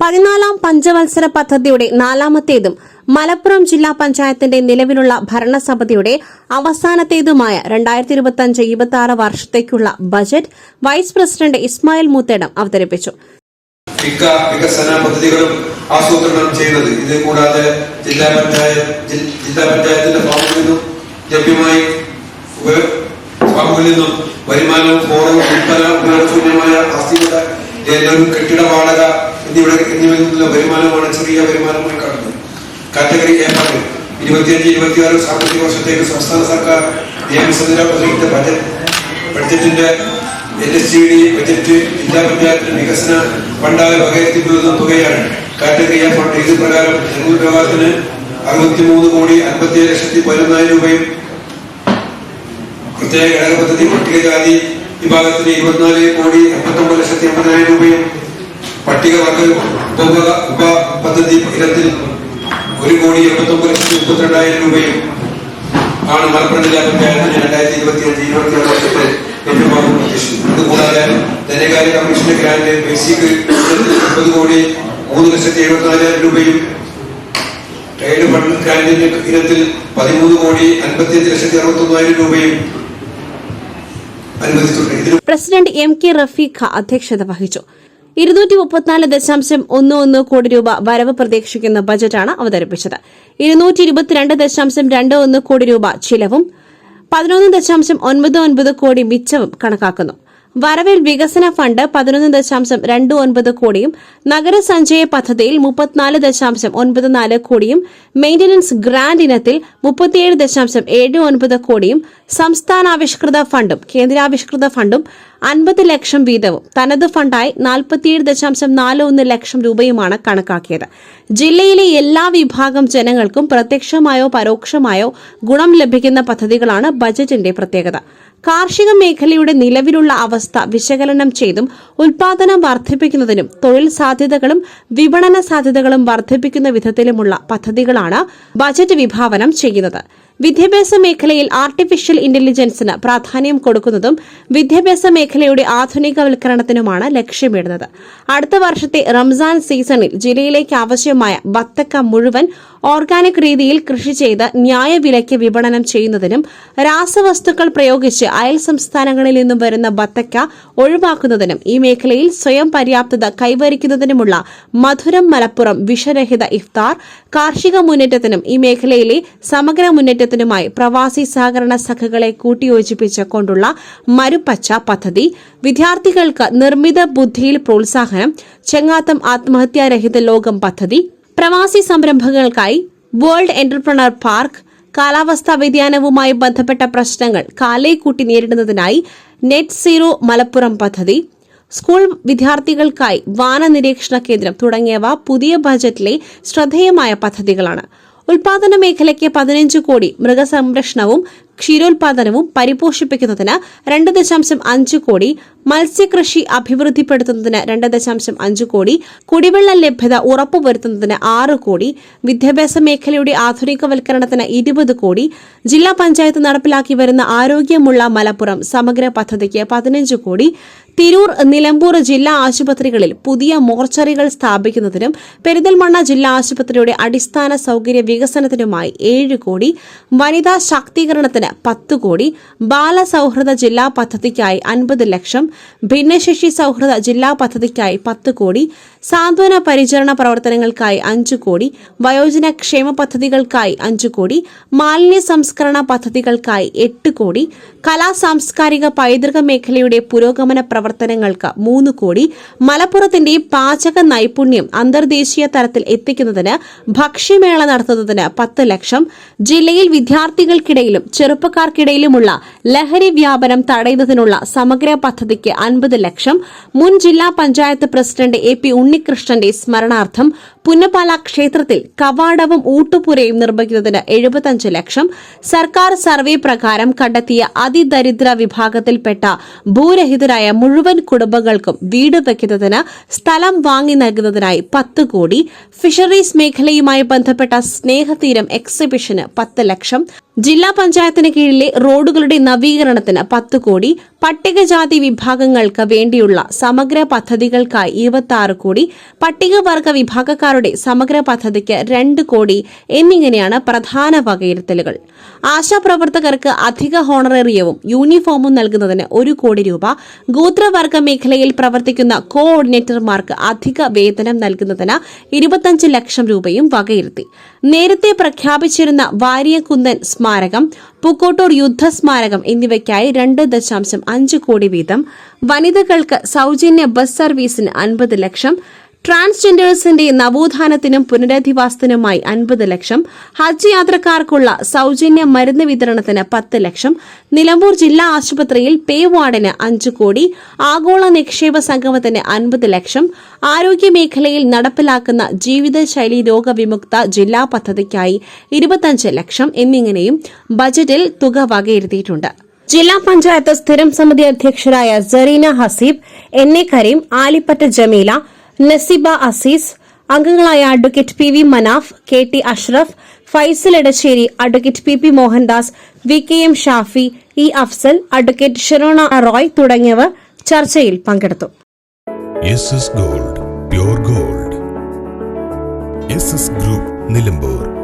ഒന്നാം പഞ്ചവത്സര പദ്ധതിയുടെ നാലാമത്തേതും മലപ്പുറം ജില്ലാ പഞ്ചായത്തിന്റെ നിലവിലുള്ള ഭരണസമിതിയുടെ അവസാനത്തേതുമായ രണ്ടായിരത്തി ഇരുപത്തിയഞ്ച് ഇരുപത്തി ആറ് വർഷത്തേക്കുള്ള budget vice president Ismail Muthedam അവതരിപ്പിച്ചു. വികസന പദ്ധതികളും ആസൂത്രണം ചെയ്യുന്നത് ഇത് കൂടാതെ ജില്ലാ പഞ്ചായത്ത് ജില്ലാ പഞ്ചായത്തിന്റെ ഫാമിൽ നിന്നും ലഭ്യമായി ഫാമുകളിൽ നിന്നും വരുമാനവും ഫോറവും വിൽപ്പന ഉപയോഗശൂന്യമായ ആസ്തിയുടെ കെട്ടിട വാടക എന്നിവിടെ എന്നിവയിൽ വരുമാനമാണ് ചെറിയ വരുമാനമായി കാണുന്നത്. കാറ്റഗറി എ ഫണ്ട് ഇരുപത്തിയഞ്ച് ഇരുപത്തിയാറ് സാമ്പത്തിക വർഷത്തേക്ക് സംസ്ഥാന സർക്കാർ നിയമസഭ പദ്ധതിയുടെ budget ബഡ്ജറ്റിന്റെ L S G D budget ജില്ലാ പഞ്ചായത്തിന്റെ വികസന ഫണ്ടായി വകയിരുത്തിക്കൊള്ളുന്ന തുകയാണ് കാറ്റഗറി എ ഫണ്ട് ഇത് പ്രകാരം ജനറൽ വിഭാഗത്തിന് അറുപത്തിമൂന്ന് കോടി അൻപത്തിയേഴ് ലക്ഷത്തി പതിനൊന്നായിരം രൂപയും പ്രത്യേക ഘടക പദ്ധതി പട്ടികജാതി വിഭാഗത്തിന് ഇരുപത്തിനാല് കോടി അമ്പത്തൊമ്പത് ലക്ഷത്തി അമ്പതിനായിരം രൂപയും പട്ടികവർഗ ഉപ ഉപ പദ്ധതി ഇനത്തിൽ ഒരു കോടി എൺപത്തൊമ്പത് ലക്ഷത്തി മുപ്പത്തിരണ്ടായിരം രൂപയും ആണ് മലപ്പുറം ജില്ലാ പഞ്ചായത്തിന് രണ്ടായിരത്തി ഇരുപത്തി അഞ്ച് ഇരുപത്തി ആറ് വർഷത്തെ ലഭ്യമാകും അതുകൂടാതെ ധനകാര്യ കമ്മീഷന്റെ ഗ്രാന്റ് ഒമ്പത് കോടി മൂന്ന് ലക്ഷത്തി എഴുപത്തിനാലായിരം രൂപയും ട്രേഡ് ഫണ്ട് ഗ്രാന്റിന്റെ ഇനത്തിൽ പതിമൂന്ന് കോടി അൻപത്തിയഞ്ച് ലക്ഷത്തി അറുപത്തി രൂപയും പ്രസിഡന്റ് എം കെ റഫീഖ അധ്യക്ഷത വഹിച്ചു. ഇരുന്നൂറ്റി മുപ്പത്തിനാല് ദശാംശം ഒന്ന് ഒന്ന് കോടി രൂപ വരവ് പ്രതീക്ഷിക്കുന്ന ബജറ്റാണ് അവതരിപ്പിച്ചത്. ഇരുന്നൂറ്റി ഇരുപത്തിരണ്ട് ദശാംശം രണ്ട് ഒന്ന് കോടി രൂപ ചിലവും പതിനൊന്ന് ദശാംശം ഒൻപത് ഒൻപത് കോടി മിച്ചവും കണക്കാക്കുന്നു. വരവിൽ വികസന ഫണ്ട് പതിനൊന്ന് ദശാംശം രണ്ട് ഒൻപത് കോടിയും നഗരസഞ്ചയ പദ്ധതിയിൽ മുപ്പത്തിനാല് ദശാംശം ഒൻപത് നാല് കോടിയും മെയിന്റനൻസ് ഗ്രാന്റ് ഇനത്തിൽ മുപ്പത്തിയേഴ് ദശാംശം ഏഴ് ഒൻപത് കോടിയും സംസ്ഥാനാവിഷ്കൃത ഫണ്ടും കേന്ദ്രാവിഷ്കൃത ഫണ്ടും അൻപത് ലക്ഷം വീതവും. തനത് ഫണ്ടായി നാൽപ്പത്തിയേഴ് ദശാംശം നാല് ഒന്ന് ലക്ഷം രൂപയുമാണ് കണക്കാക്കിയത്. ജില്ലയിലെ എല്ലാ വിഭാഗം ജനങ്ങൾക്കും പ്രത്യക്ഷമായോ പരോക്ഷമായോ ഗുണം ലഭിക്കുന്ന പദ്ധതികളാണ് ബജറ്റിന്റെ പ്രത്യേകത. കാർഷിക മേഖലയുടെ നിലവിലുള്ള അവസ്ഥ വിശകലനം ചെയ്തും ഉൽപാദനം വർദ്ധിപ്പിക്കുന്നതിനും തൊഴിൽ സാധ്യതകളും വിപണന സാധ്യതകളും വർദ്ധിപ്പിക്കുന്ന വിധത്തിലുമുള്ള പദ്ധതികളാണ് ബജറ്റ് വിഭാവനം ചെയ്യുന്നത്. വിദ്യാഭ്യാസ മേഖലയിൽ ആർട്ടിഫിഷ്യൽ ഇന്റലിജൻസിന് പ്രാധാന്യം കൊടുക്കുന്നതും വിദ്യാഭ്യാസ മേഖലയുടെ ആധുനികവൽക്കരണത്തിനുമാണ് ലക്ഷ്യമിടുന്നത്. അടുത്ത വർഷത്തെ റംസാൻ സീസണിൽ ജില്ലയിലേക്ക് ആവശ്യമായ ബത്തക്ക മുഴുവൻ ഓർഗാനിക് രീതിയിൽ കൃഷി ചെയ്ത് ന്യായവിലയ്ക്ക് വിപണനം ചെയ്യുന്നതിനും രാസവസ്തുക്കൾ പ്രയോഗിച്ച് അയൽ സംസ്ഥാനങ്ങളിൽ നിന്നും വരുന്ന ബത്തക്ക ഒഴിവാക്കുന്നതിനും ഈ മേഖലയിൽ സ്വയം പര്യാപ്തത കൈവരിക്കുന്നതിനുമുള്ള മധുരം മലപ്പുറം വിഷരഹിത ഇഫ്താർ കാർഷിക മുന്നേറ്റത്തിനും ഈ മേഖലയിലെ സമഗ്ര മുന്നേറ്റത്തിനുമായി പ്രവാസി സഹകരണ സഖകളെ കൂട്ടിയോജിപ്പിച്ച് കൊണ്ടുള്ള മരുപ്പച്ച പദ്ധതി വിദ്യാർത്ഥികൾക്ക് നിർമ്മിത ബുദ്ധിയിൽ പ്രോത്സാഹനം ചെങ്ങാത്തം ആത്മഹത്യാരഹിത ലോകം പദ്ധതി പ്രവാസി സംരംഭങ്ങൾക്കായി വേൾഡ് എന്റർപ്രണർ പാർക്ക് കാലാവസ്ഥാ വ്യതിയാനവുമായി ബന്ധപ്പെട്ട പ്രശ്നങ്ങൾ കാലേക്കൂട്ടി നേരിടുന്നതിനായി നെറ്റ് സീറോ മലപ്പുറം പദ്ധതി സ്കൂൾ വിദ്യാർത്ഥികൾക്കായി വാന നിരീക്ഷണ കേന്ദ്രം തുടങ്ങിയവ പുതിയ ബജറ്റിലെ ശ്രദ്ധേയമായ പദ്ധതികളാണ്. ഉൽപാദന മേഖലയ്ക്ക് പതിനഞ്ച് കോടി മൃഗസംരക്ഷണവും ക്ഷീരോത്പാദനവും പരിപോഷിപ്പിക്കുന്നതിന് രണ്ട് ദശാംശം അഞ്ച് കോടി മത്സ്യകൃഷി അഭിവൃദ്ധിപ്പെടുത്തുന്നതിന് രണ്ട് ദശാംശം അഞ്ച് കോടി കുടിവെള്ള ലഭ്യത ഉറപ്പുവരുത്തുന്നതിന് ആറ് കോടി വിദ്യാഭ്യാസ മേഖലയുടെ ആധുനികവൽക്കരണത്തിന് ഇരുപത് കോടി ജില്ലാ പഞ്ചായത്ത് നടപ്പിലാക്കി വരുന്ന ആരോഗ്യമുള്ള മലപ്പുറം സമഗ്ര പദ്ധതിക്ക് പതിനഞ്ച് കോടി തിരൂർ നിലമ്പൂർ ജില്ലാ ആശുപത്രികളിൽ പുതിയ മോർച്ചറികൾ സ്ഥാപിക്കുന്നതിനും പെരിന്തൽമണ്ണ ജില്ലാ ആശുപത്രിയുടെ അടിസ്ഥാന സൌകര്യ വികസനത്തിനുമായി ഏഴ് കോടി വനിതാ ശാക്തീകരണത്തിന് പത്ത് കോടി ബാലസൌഹൃദ ജില്ലാ പദ്ധതിക്കായി അൻപത് ലക്ഷം ഭിന്നശേഷി സൌഹൃദ ജില്ലാ പദ്ധതിക്കായി പത്ത് കോടി സാന്ത്വന പരിചരണ പ്രവർത്തനങ്ങൾക്കായി അഞ്ച് കോടി വയോജന ക്ഷേമ പദ്ധതികൾക്കായി അഞ്ച് കോടി മാലിന്യ സംസ്കരണ പദ്ധതികൾക്കായി എട്ട് കോടി കലാ സാംസ്കാരിക പൈതൃക മേഖലയുടെ പുരോഗമന പ്രവർത്തനങ്ങൾക്ക് മൂന്ന് കോടി മലപ്പുറത്തിന്റെ പാചക നൈപുണ്യം അന്തർദേശീയ തലത്തിൽ എത്തിക്കുന്നതിന് ഭക്ഷ്യമേള നടത്തുന്നതിന് പത്ത് ലക്ഷം ജില്ലയിൽ വിദ്യാർത്ഥികൾക്കിടയിലും ചെറുപ്പക്കാർക്കിടയിലുമുള്ള ലഹരി വ്യാപനം തടയുന്നതിനുള്ള സമഗ്ര പദ്ധതിക്ക് അൻപത് ലക്ഷം മുൻ ജില്ലാ പഞ്ചായത്ത് പ്രസിഡന്റ് എ പി ഉണ്ണികൃഷ്ണന്റെ സ്മരണാർത്ഥം പുന്നപ്പാല ക്ഷേത്രത്തിൽ കവാടവും ഊട്ടുപുരയും നിർമ്മിക്കുന്നതിന് എഴുപത്തഞ്ച് ലക്ഷം സർക്കാർ സർവേ പ്രകാരം കണ്ടെത്തിയ അതിദരിദ്ര വിഭാഗത്തിൽപ്പെട്ട ഭൂരഹിതരായ മുഴുവൻ കുടുംബങ്ങൾക്കും വീട് വയ്ക്കുന്നതിന് സ്ഥലം വാങ്ങി നൽകുന്നതിനായി പത്ത് കോടി ഫിഷറീസ് മേഖലയുമായി ബന്ധപ്പെട്ട സ്നേഹതീരം എക്സിബിഷന് പത്ത് ലക്ഷം ജില്ലാ പഞ്ചായത്തിന് കീഴിലെ റോഡുകളുടെ നവീകരണത്തിന് പത്ത് കോടി പട്ടികജാതി വിഭാഗങ്ങൾക്ക് വേണ്ടിയുള്ള സമഗ്ര പദ്ധതികൾക്കായി ഇരുപത്തി ആറ് കോടി പട്ടികവർഗ വിഭാഗക്കാരുടെ സമഗ്ര പദ്ധതിക്ക് രണ്ട് കോടി എന്നിങ്ങനെയാണ് പ്രധാന വകയിരുത്തലുകൾ. ആശാപ്രവർത്തകർക്ക് അധിക ഹോണറേറിയവും യൂണിഫോമും നൽകുന്നതിന് ഒരു കോടി രൂപ ഗോത്രവർഗ മേഖലയിൽ പ്രവർത്തിക്കുന്ന കോഓർഡിനേറ്റർമാർക്ക് അധിക വേതനം നൽകുന്നതിന് ഇരുപത്തഞ്ച് ലക്ഷം രൂപയും വകയിരുത്തി. നേരത്തെ പ്രഖ്യാപിച്ചിരുന്ന വാര്യകുന്നൻ സ്മാരകം പൂക്കോട്ടൂർ യുദ്ധസ്മാരകം എന്നിവയ്ക്കായി രണ്ട് ദശാംശം അഞ്ച് കോടി വീതം. വനിതകൾക്ക് സൌജന്യ ബസ് സർവീസിന് അൻപത് ലക്ഷം. ട്രാൻസ്ജെൻഡേഴ്സിന്റെ നവോത്ഥാനത്തിനും പുനരധിവാസത്തിനുമായി അൻപത് ലക്ഷം ഹജ്ജ് യാത്രക്കാർക്കുള്ള സൌജന്യ മരുന്ന് വിതരണത്തിന് പത്ത് ലക്ഷം നിലമ്പൂർ ജില്ലാ ആശുപത്രിയിൽ പേ വാർഡിന് അഞ്ച് കോടി ആഗോള നിക്ഷേപ സംഗമത്തിന് അൻപത് ലക്ഷം ആരോഗ്യ മേഖലയിൽ നടപ്പിലാക്കുന്ന ജീവിതശൈലി രോഗവിമുക്ത ജില്ലാ പദ്ധതിക്കായി ഇരുപത്തഞ്ച് ലക്ഷം എന്നിങ്ങനെയും ബജറ്റിൽ തുക വകയിരുത്തിയിട്ടുണ്ട്. ജില്ലാ പഞ്ചായത്ത് സ്ഥിരം സമിതി അധ്യക്ഷരായ സറീന ഹസീബ് എൻ എ കരീം ആലിപ്പറ്റ ജമീല നസീബ അസീസ് അംഗങ്ങളായ advocate P V Manaf K T Ashraf Faisal Edasseri advocate P P Mohandas V K M Shafi E Afsal advocate Sherona Roy തുടങ്ങിയവർ ചർച്ചയിൽ പങ്കെടുത്തു. Gold gold. ഗ്രൂപ്പ് നിലമ്പൂർ.